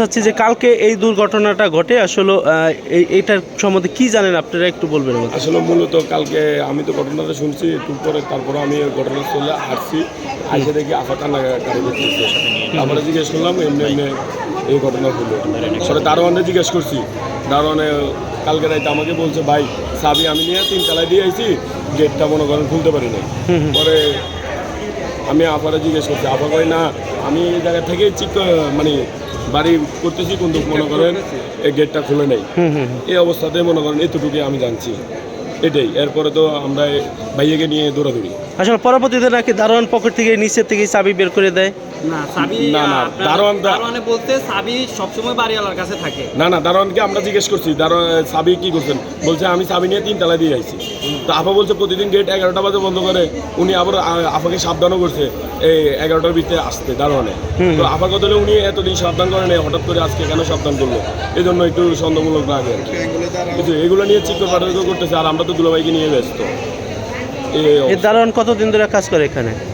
চাচ্ছি যে কালকে এই দুর্ঘটনাটা ঘটে আসলে এই এইটার সম্বন্ধে কি জানেন আপনারা? একটু বলবেন আসলে মূলত কালকে আমি তো ঘটনাটা শুনছি একটু পরে তারপরে আমি ঘটনাস্থলে আসছি আইসে দেখি আফা কান্না গাড়ি করতেছে তারপরে জিজ্ঞেস করলাম এমনি এমনি এই ঘটনা হলো। পরে দারোয়ানে জিজ্ঞেস করছি। দারোয়ানে কালকে রাইতে আমাকে বলছে ভাই সাবি আমি নিয়ে তিন তলায় দিয়ে আইছি গেটটা মনে করেন খুলতে পারি নাই। পরে আমি আপারে জিজ্ঞেস করছি আপা কই না আমি এই জায়গা থেকে চিক মানে বাড়ি করতেছি কিন্তু মনে করেন এই গেটটা খুলে নেই। হুম হুম হুম। এই অবস্থাতে মনে করেন এতটুকু আমি জানছি। এটাই। এরপরে তো আমরা ভাইয়াকে নিয়ে দৌড়াদৌড়ি। আসলে পরবর্তীতে নাকি দারোয়ান পকেট থেকে নিচের থেকে চাবি বের করে দেয়। না সাবি না, না, দারোয়ান দারোয়ানে বলতে সাবি সবসময় বাড়িওয়ালার কাছে থাকে। না না দারোয়ানকে আমরা জিজ্ঞেস করছি দারোয়ান সাবি কি করছেন? বলছে আমি সাবি নিয়ে তিন দিয়ে আইছি। তো আপা বলছে প্রতিদিন গেট এগারোটা বাজে বন্ধ করে উনি আবার আ- আপাকে সাবধানও করছে এই এগারোটার ভিতরে আসতে দারোয়ানে। তো আপা কথা হলে উনি এতদিন সাবধান করেন হঠাৎ করে আজকে কেন সাবধান করল? এই জন্য একটু সন্দেহমূলক লাগে এগুলো নিয়ে চিত্র পাঠাতে করতেছে আর আমরা তো দুলাভাইকে নিয়ে ব্যস্ত। এই এই দারোয়ান কতদিন ধরে কাজ করে এখানে?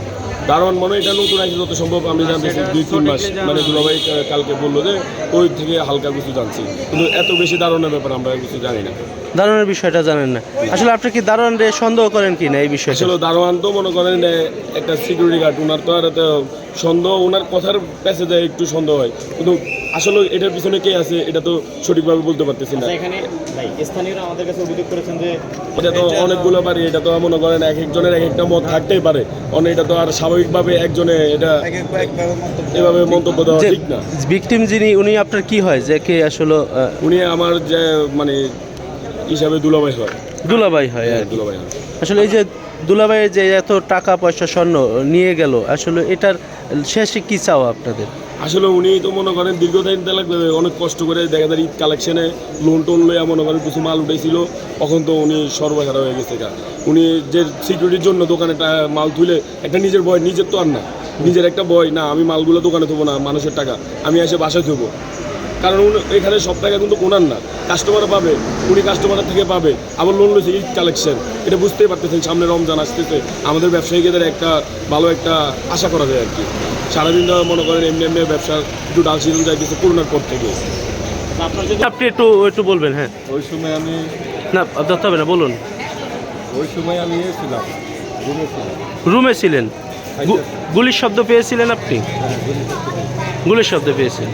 দারোয়ান মনে হয় এটা নতুন আছে যত সম্ভব আমি জানতেছি দুই তিন মাস মানে দুলাভাই কালকে বলল যে ওই থেকে হালকা কিছু জানছি। কিন্তু এত বেশি দারুণের ব্যাপার আমরা কিছু জানি না। দারোয়ানের বিষয়টা জানেন না। আসলে আপনি কি দারোয়ান রে সন্দেহ করেন কি না এই বিষয়ে আসলে দারোয়ান তো মনে করেন একটা সিকিউরিটি গার্ড ওনার তো আর সন্দেহ ওনার কথার প্যাসে যায় একটু সন্দেহ হয়। কিন্তু আসলে এটার পিছনে কে আছে এটা তো সঠিকভাবে বলতে পারতেছি না। আচ্ছা, এখানে স্থানীয়রা আমাদের কাছে অভিযোগ করেছেন যে এটা তো অনেকগুলো বাড়ি এটা তো মনে করেন এক একজনের এক একটা মত থাকতেই পারে। অনেক এটা তো আর স্বাভাবিকভাবে একজনে এটা এভাবে মন্তব্য দেওয়া ঠিক না। ভিকটিম যিনি উনি আপনার কি হয়? যে কে আসলে উনি আমার যে মানে হিসাবে দুলাভাই হয়। দুলাভাই হয় কি। দুলাভাই হয়। আসলে এই যে দুলাভাইয়ের যে এত টাকা পয়সা স্বর্ণ নিয়ে গেল, আসলে এটার শেষে কি চাও আপনাদের? আসলে উনি তো মনে করেন দীর্ঘদিন তালাক অনেক কষ্ট করে দেখা যায় ঈদ কালেকশনে লোন টোন লইয়া মনে করেন কিছু মাল উঠেছিল তখন তো উনি সর্বহারা হয়ে গেছে। উনি যে সিকিউরিটির জন্য দোকানে মাল তুলে, একটা নিজের বয়, নিজের তো আর না, নিজের একটা বয়, না, আমি মালগুলো দোকানে থবো না, মানুষের টাকা, আমি এসে বাসায় থবো। কারণ এখানে সব টাকা কিন্তু ওনার না। কাস্টমার পাবে উনি কাস্টমারের থেকে পাবে। আবার লোন লইছে ঈদ কালেকশন এটা বুঝতেই পারতেছেন সামনে রমজান আসতেছে। আমাদের ব্যবসায়ীদের একটা ভালো একটা আশা করা যায় আর কি। সারাদিন ধরে মনে করেন এমনি এমনি ব্যবসা একটু ডাল সিজন যাইতেছে করোনার পর থেকে। আপনার যদি আপনি একটু একটু বলবেন হ্যাঁ। ওই সময় আমি না ধরতে হবে না বলুন। ওই সময় আমি এসেছিলাম রুমে ছিলাম। রুমে ছিলেন? গুলির শব্দ পেয়েছিলেন আপনি? গুলির শব্দ পেয়েছেন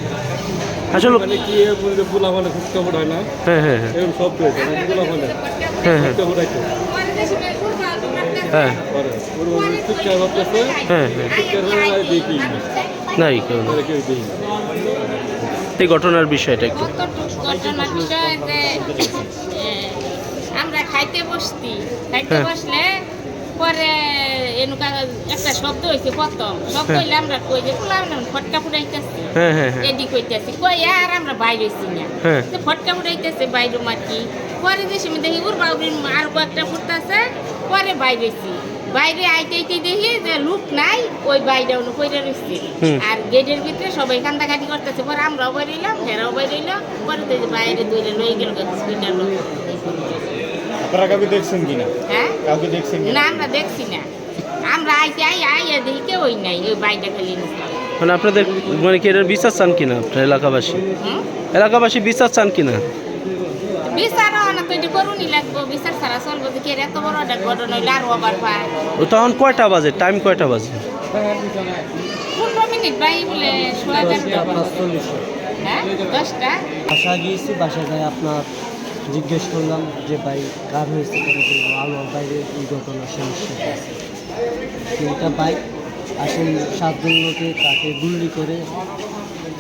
আসলে মানে কি পোলা মানে খুব কাপড় হয় না? হ্যাঁ হ্যাঁ হ্যাঁ। এরকম সব পেয়েছে মানে হ্যাঁ হ্যাঁ। কাপড় হ্যাঁ ওর হ্যাঁ হ্যাঁ। চিৎকার হয়ে দেখি নাই কেউ না কেউ দেখি এই ঘটনার বিষয়টা একটু। ঘটনার বিষয় যে আমরা খাইতে বসতি। খাইতে হ্যাঁ। বসলে পরে এনুকা একটা শব্দ হয়েছে প্রথম। শব্দ হ্যাঁ। হইলে আমরা কই যে পোলাম ফটকা ফুটাইতেছি। হ্যাঁ হ্যাঁ হ্যাঁ। এডি কইতেছি। কই আর আমরা বাইরে হইছি না। হ্যাঁ। তো ফটকা ফুটাইতেছে বাইরে মাটি পরে যে সময় দেখি ওর বাউরি আর কয়েকটা ফুটতেছে। পরে বাইরে হইছি। বাইরে আইতে আইতে দেখি যে লোক নাই ওই বাইরে অনু কইরা রইছে। আর গেটের ভিতরে সবাই কান্দাকাটি করতেছে। পরে আমরাও বাইরেলাম হেরাও বাইরেলাম পরে তো বাইরে দৌড়ে লয়ে গেল হসপিটাল আপনারা কাউকে দেখছেন কিনা? হ্যাঁ? কাউকে দেখছেন না আমরা দেখছি না। আমরা আইতে আই আইয়া দেখি কেউই নাই ওই বাইরে খালি মানে আপনাদের মানে কি এটার বিচার চান কিনা আপনার এলাকাবাসী? এলাকাবাসী বিচার চান কিনা? না তো এটি করুনি লাগবো বিচার ছাড়া চলবো যে কে এত বড় একটা ঘটনা হইলে আরও আবার পায়। ও তখন কয়টা বাজে? টাইম কয়টা বাজে? হ্যাঁ? বাসা গিয়েছি বাসায় যাই আপনার জিজ্ঞেস করলাম যে ভাই কার হয়েছে? আমার বাইরে এই ঘটনা সমস্যা তিনটা বাইক আসেন সাতজন লোকে তাকে গুল্লি করে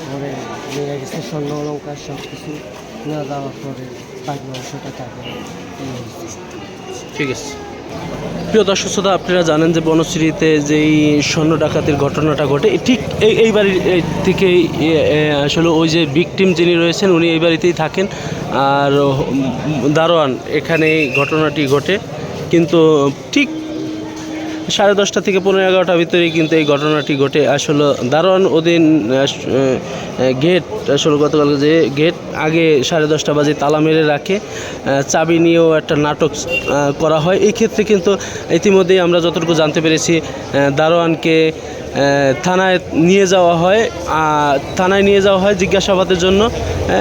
পরে নিয়ে গেছে স্বর্ণ অলঙ্কার সব কিছু না দেওয়ার পরে বাইক মাংসটা তাকে ঠিক আছে। প্রিয় দর্শক শ্রোতা, আপনারা জানেন যে বনশ্রীতে যেই স্বর্ণ ডাকাতির ঘটনাটা ঘটে ঠিক এই এই বাড়ির থেকেই আসলে ওই যে ভিকটিম যিনি রয়েছেন, উনি এই বাড়িতেই থাকেন। আর দারোয়ান এখানে ঘটনাটি ঘটে। কিন্তু ঠিক সাড়ে দশটা থেকে পনেরো এগারোটার ভিতরেই কিন্তু এই ঘটনাটি ঘটে। আসলে দারোয়ান ওদিন গেট আসলে গতকাল যে গেট আগে সাড়ে দশটা বাজে তালা মেরে রাখে। চাবি নিয়েও একটা নাটক করা হয়। এই ক্ষেত্রে কিন্তু ইতিমধ্যেই আমরা যতটুকু জানতে পেরেছি দারোয়ানকে থানায় নিয়ে যাওয়া হয় থানায় নিয়ে যাওয়া হয় জিজ্ঞাসাবাদের জন্য।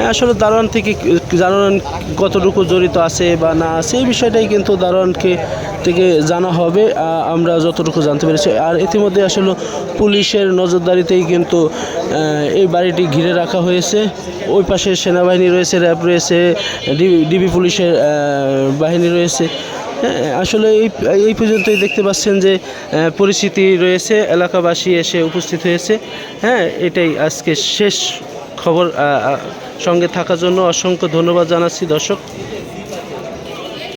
আসলে দারোয়ান থেকে দারোয়ান কতটুকু জড়িত আছে বা না আছে, এই বিষয়টাই কিন্তু দারোয়ানকে থেকে জানা হবে আমরা যতটুকু জানতে পেরেছি। আর ইতিমধ্যে আসলে পুলিশের নজরদারিতেই কিন্তু এই বাড়িটি ঘিরে রাখা হয়েছে। ওই পাশে সেনাবাহিনী রয়েছে, র্যাব রয়েছে ডিবি- পুলিশের বাহিনী রয়েছে। আসলে এই এই পর্যন্তই দেখতে পাচ্ছেন যে পরিস্থিতি রয়েছে, এলাকাবাসী এসে উপস্থিত হয়েছে। হ্যাঁ এটাই আজকে শেষ খবর সঙ্গে থাকার জন্য অসংখ্য ধন্যবাদ জানাচ্ছি দর্শক।